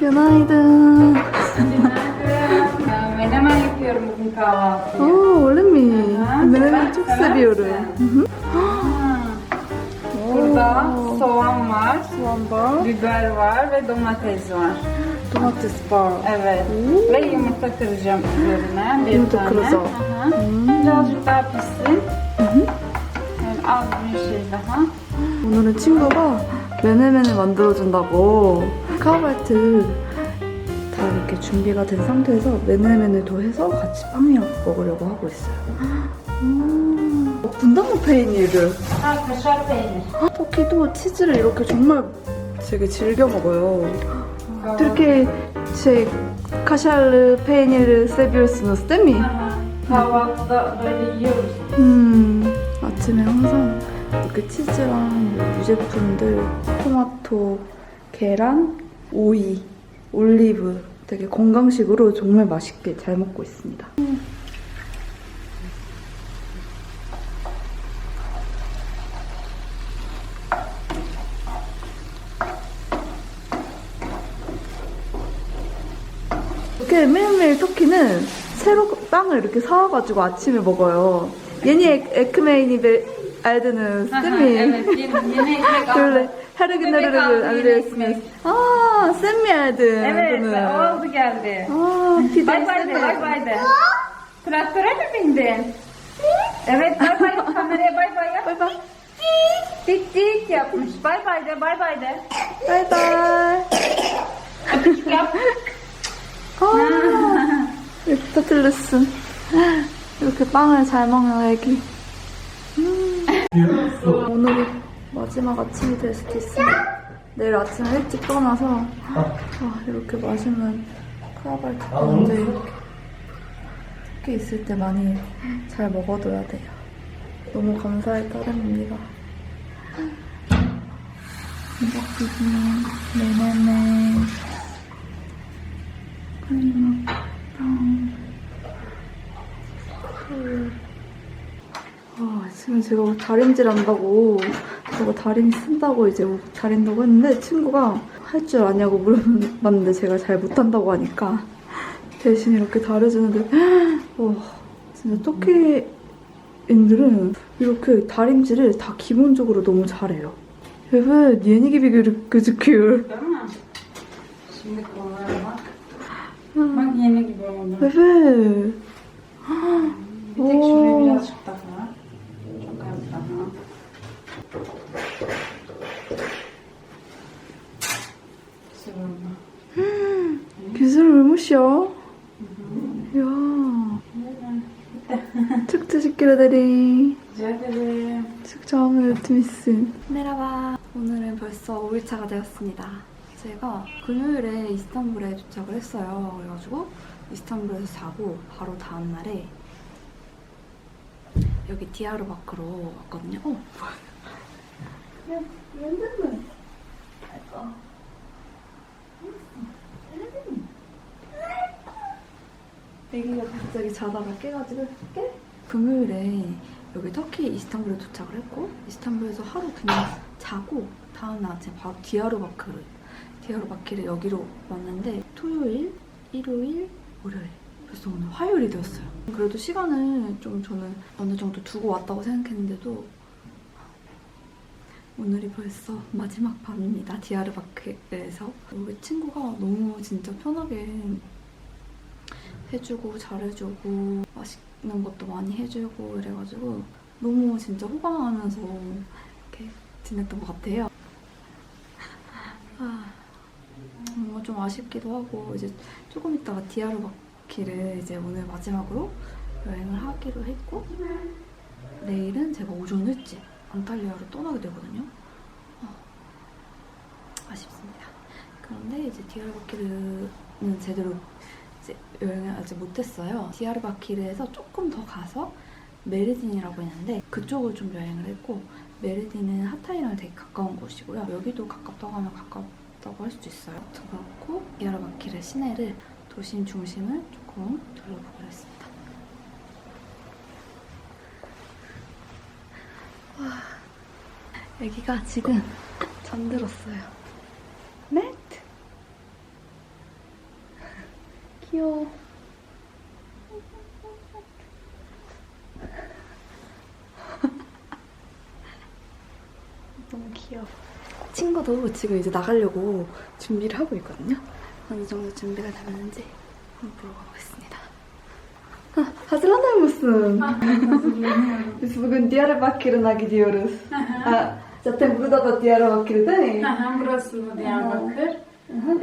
Günaydın. Günaydın. Ya, Menemen yapıyorum bugün kahvaltıya. Oo, öyle mi? Aha, Menemeni sever- çok sever seviyorum. misin? Burada soğan var, Soğan var, biber var ve domates var. domates var. Evet. Oo. Ve yumurta kıracağım üzerine. Bir Yumurta tane. kıracağım. Aha. Birazcık daha pişsin. Yani az bir şey daha. 오늘은 친구가 메네멘을 만들어준다고 카바트 다 이렇게 준비가 된 상태에서 메네멘을 더해서 같이 빵이랑 먹으려고 하고 있어요. 음, 분당로 페이니를 Ha, kaşar peynir. 터키도 치즈를 이렇게 정말 되게 즐겨 먹어요. Peynirli seviyorsunuz değil mi? Aha. Kahvaltıda böyle yiyoruz. 음, 아침에 항상 이렇게 치즈랑 뭐 유제품들, 토마토, 계란, 오이, 올리브 되게 건강식으로 정말 맛있게 잘 먹고 있습니다. 이렇게 매일매일 터키는 새로 빵을 이렇게 사와가지고 아침에 먹어요. 예니 에크메이니 알 드는 Aha, 쌤이 evet, yeni, yeni ekmek aldım. böyle her gün Bebek nerede aldı, yeni alıyorsunuz? ekmek. Aa sen mi aldın Evet, bunu? oldu geldi. Aa pide Bay bay de, bay bay de. Traktöre mi bindin? Evet, bay bay. Kameraya bay bay yap. Bay bay. Dik dik yapmış. Bay bay de, bay bay de. Bay bay. Öpücük yap. 아 이렇게 터틀렸음. 이렇게 빵을 잘 먹는 애기. 음. 오늘이 마지막 아침이 될 수도 있습니다. 내일 아침에 일찍 떠나서 아, 이렇게 맛있는 크라발트 먼저 이렇게 특히 있을 때 많이 잘 먹어둬야 돼요. 너무 감사의 따름입니다. 이박비빔, 네네네, 크림빵, 그... 아, 제가 옷 다림질 한다고, 저거 다림 쓴다고 이제 옷 다린다고 했는데, 친구가 할 줄 아냐고 물어봤는데 제가 잘 못한다고 하니까, 대신 이렇게 다려주는데, 와, 진짜 터키인들은 이렇게 다림질을 다 기본적으로 너무 잘해요. Gö- gözüküyor. Değil mi? Şimdi kollara bak. Bak yeni gibi oldu. Evet. Bir tek şuraya Oo. birazcık Rica ederim. çok 마음을 열심히쓴 메라바 오늘은 벌써 5일차가 되었습니다. 제가 금요일에 이스탄불에 도착을 했어요. 그래가지고 이스탄불에서 자고 바로 다음날에 여기 디아르바크로 왔거든요. 어 뭐야 애기가 갑자기 자다가 깨가지고 깨? 금요일에 여기 터키 이스탄불에 도착을 했고 이스탄불에서 하루 그냥 자고 다음날 아침 바로 디아르바크를 디아르바키를 여기로 왔는데 토요일, 일요일, 월요일. 그래서 오늘 화요일이 되었어요. 그래도 시간을 좀 저는 어느 정도 두고 왔다고 생각했는데도 오늘이 벌써 마지막 밤입니다 디아르바크에서. 여기 친구가 너무 진짜 편하게 해주고 잘해주고 맛있는 것도 많이 해주고 이래가지고 너무 진짜 호강하면서 이렇게 지냈던 것 같아요. 아, 뭔가 좀 아쉽기도 하고 이제 조금 있다가 디아르바키를 이제 오늘 마지막으로 여행을 하기로 했고 내일은 제가 오전 일찍 안탈리아로 떠나게 되거든요. 어, 아쉽습니다. 그런데 이제 디아르바키르는 제대로 이제 여행을 아직 못했어요. 디아르바키르에서 조금 더 가서 메르딘이라고 있는데 그쪽을 좀 여행을 했고 메르딘은 하타이랑 되게 가까운 곳이고요. 여기도 가깝다고 하면 가깝다고 할 수도 있어요. 아무튼 그렇고 디아르바키르 시내를 도심 중심을 조금 둘러보기로 했습니다. 와, 여기가 지금 잠들었어요. 네? 귀여워. 너무 귀여워. 친구도 지금 이제 나가려고 준비를 하고 있거든요. 어느 정도 준비가 됐는지 한번 보러 가보겠습니다. 아, bugün Diyarbakır'a gidiyoruz. Ha, zaten burada da Diyarbakır değil mi? Aha, burası mı Diyarbakır?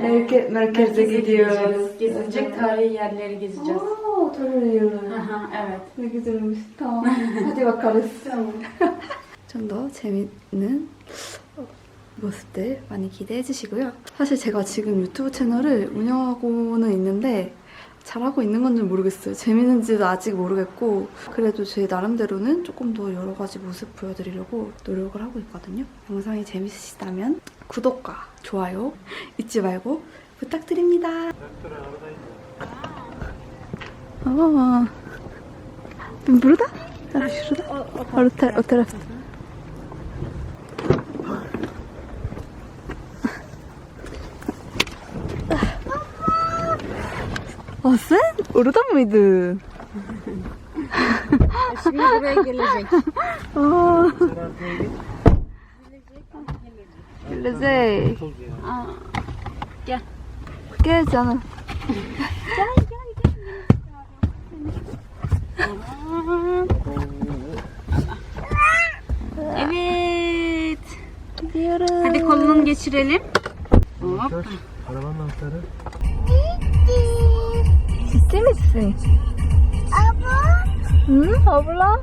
Merke, merkeze gidiyoruz. Gezilecek tarihi yerleri gezeceğiz. Oo, tarıyorlar. Aha, evet. Ne güzelmiş. Tamam. Hadi bakarız. 좀더 재밌는 모습들 많이 기대해 주시고요. 사실 제가 지금 유튜브 채널을 운영하고는 있는데 잘하고 있는 건지 모르겠어요. 재밌는지도 아직 모르겠고 그래도 제 나름대로는 조금 더 여러 가지 모습 보여드리려고 노력을 하고 있거든요. 영상이 재밌으시다면 구독과 좋아요 잊지 말고 부탁드립니다. O, o, tar- o tarafta. Aa sen orada mıydın? Şimdi buraya gelecek. Aa. Gelecek. Gel. Gel canım. Evet. Gidiyoruz. Hadi kolunu geçirelim. Hop. Arabanın anahtarı. Ciddi misin? Abla. Hı, abla.